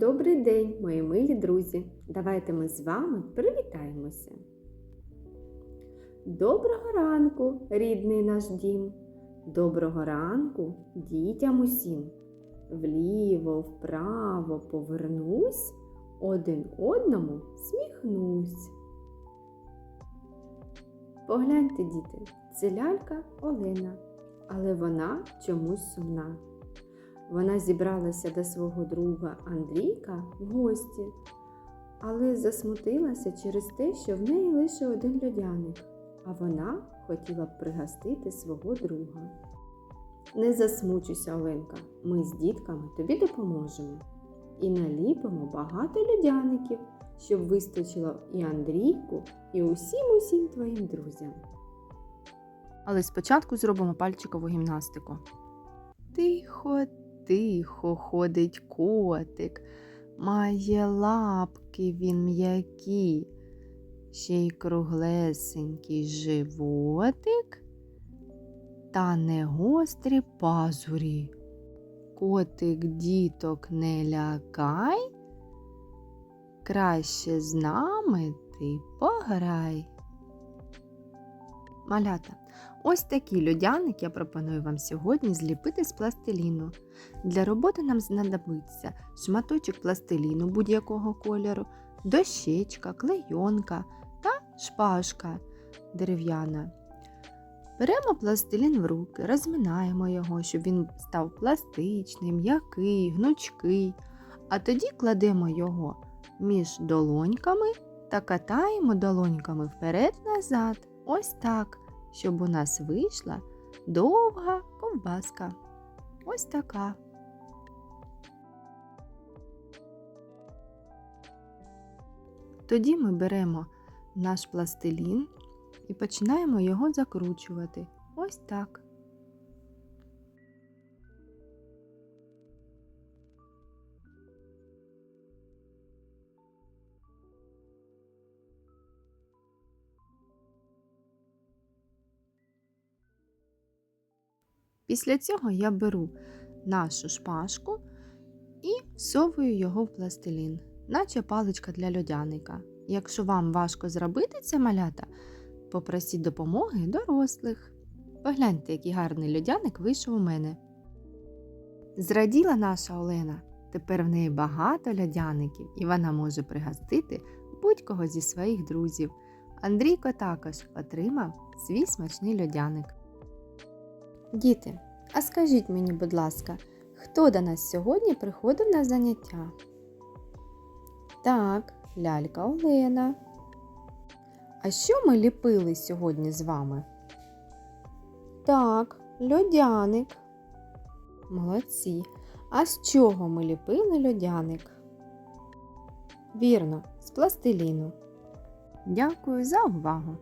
Добрий день, мої милі друзі! Давайте ми з вами привітаємося. Доброго ранку, рідний наш дім! Доброго ранку дітям усім! Вліво, вправо повернусь, один одному сміхнусь. Погляньте, діти, це лялька Олена, але вона чомусь сумна. Вона зібралася до свого друга Андрійка в гості, але засмутилася через те, що в неї лише один льодяник, а вона хотіла б пригостити свого друга. Не засмучуйся, Оленка, ми з дітками тобі допоможемо і наліпимо багато льодяників, щоб вистачило і Андрійку, і усім усім твоїм друзям. Але спочатку зробимо пальчикову гімнастику. Тихо, тихо ходить котик, має лапки він м'які, ще й круглесенький животик та не гострі пазурі. Котик діток не лякай, краще з нами ти пограй. Малята, ось такий льодяник я пропоную вам сьогодні зліпити з пластиліну. Для роботи нам знадобиться шматочок пластиліну будь-якого кольору, дощечка, клейонка та шпажка дерев'яна. Беремо пластилін в руки, розминаємо його, щоб він став пластичний, м'який, гнучкий, а тоді кладемо його між долоньками та катаємо долоньками вперед-назад. Ось так, щоб у нас вийшла довга ковбаска. Ось така. Тоді ми беремо наш пластилін і починаємо його закручувати. Ось так. Після цього я беру нашу шпажку і всовую його в пластилін, наче паличка для льодяника. Якщо вам важко зробити це малята, попросіть допомоги дорослих. Погляньте, який гарний льодяник вийшов у мене. Зраділа наша Олена. Тепер в неї багато льодяників, і вона може пригостити будь-кого зі своїх друзів. Андрійко також отримав свій смачний льодяник. Діти, а скажіть мені, будь ласка, хто до нас сьогодні приходив на заняття? Так, лялька Олена. А що ми ліпили сьогодні з вами? Так, льодяник. Молодці. А з чого ми ліпили льодяник? Вірно, з пластиліну. Дякую за увагу!